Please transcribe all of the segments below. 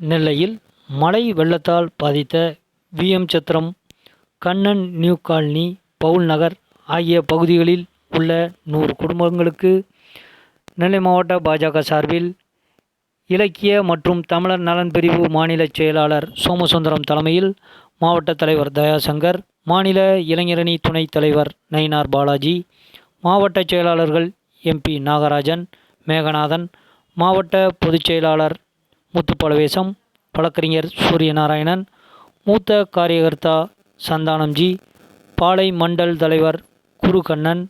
நெல்லையில் மழை வெள்ளத்தால் பாதித்த VM Chathiram Kannan New Colony Paul Nagar ஆகிய பகுதிகளில் உள்ள நூறு குடும்பங்களுக்கு நெல்லை மாவட்ட பாஜக சார்பில் இலக்கிய மற்றும் தமிழர் நலன் பிரிவு மாநில செயலாளர் சோமசுந்தரம் தலைமையில் மாவட்ட தலைவர் தயாசங்கர் மாநில இளைஞரணி துணைத் தலைவர் நயினார் பாலாஜி மாவட்ட செயலாளர்கள் எம்பி நாகராஜன் மேகநாதன் மாவட்ட பொதுச் செயலாளர் முத்துப்பால வேஷம் வழக்கறிஞர் சூரியநாராயணன் மூத்த காரியகர்த்தா சந்தானம்ஜி பாலை மண்டல் தலைவர் குருகண்ணன்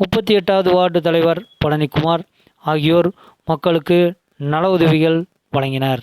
முப்பத்தி எட்டாவது வார்டு தலைவர் பழனிக்குமார் ஆகியோர் மக்களுக்கு நல உதவிகள் வழங்கினர்.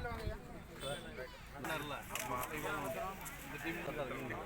감사드립니다.